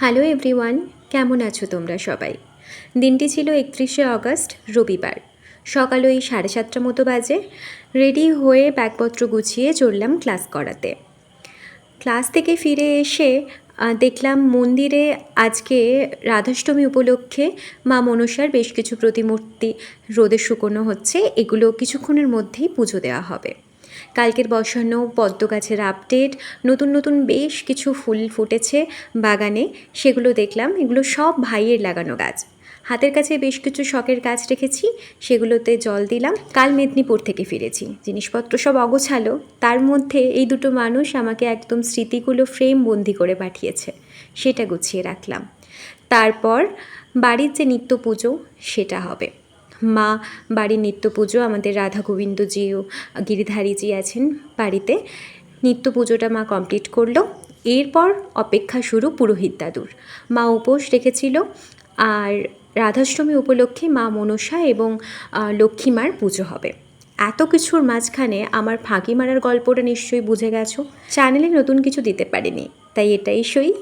Hello everyone কেমন আছো তোমরা সবাই? দিনটি ছিল একত্রিশে আগস্ট, রবিবার। সকাল ওই সাড়ে সাতটা মতো বাজে রেডি হয়ে ব্যাগপত্র গুছিয়ে চললাম ক্লাস করাতে। ক্লাস থেকে ফিরে এসে দেখলাম মন্দিরে আজকে রাধাষ্টমী উপলক্ষে মা মনসার বেশ কিছু প্রতিমূর্তি রোদে শুকোনো হচ্ছে, এগুলো কিছুক্ষণের মধ্যেই পুজো দেওয়া হবে। কালকের বসানো পদ্ম গাছের আপডেট নতুন নতুন বেশ কিছু ফুল ফুটেছে বাগানে, সেগুলো দেখলাম, এগুলো সব ভাইয়ের লাগানো গাছ। হাতের কাছে বেশ কিছু শখের গাছ রেখেছি, সেগুলোতে জল দিলাম, কাল মেদিনীপুর থেকে ফিরেছি। জিনিসপত্র সব অগোছালো, তার মধ্যে এই দুটো মানুষ আমাকে একদম স্মৃতিগুলো ফ্রেম বন্দি করে পাঠিয়েছে, সেটা গুছিয়ে রাখলাম। তারপর বাড়ির যে নিত্য পুজো, সেটা হবে। মা বাড়ির নিত্য পুজো আমাদের রাধা গোবিন্দজিও গিরিধারীজি আছেন বাড়িতে। নিত্য পুজোটা মা কমপ্লিট করল। এরপর অপেক্ষা শুরু পুরোহিত দাদুর। মা উপোস রেখেছিল আর রাধাষ্টমী উপলক্ষে মা মনসা এবং আহ, লক্ষ্মী মার পুজো হবে। এত কিছুর মাঝখানে আমার ফাঁকি মারার গল্পটা নিশ্চয়ই বুঝে গেছো। চ্যানেলে নতুন কিছু দিতে পারিনি তাই এটাই সই।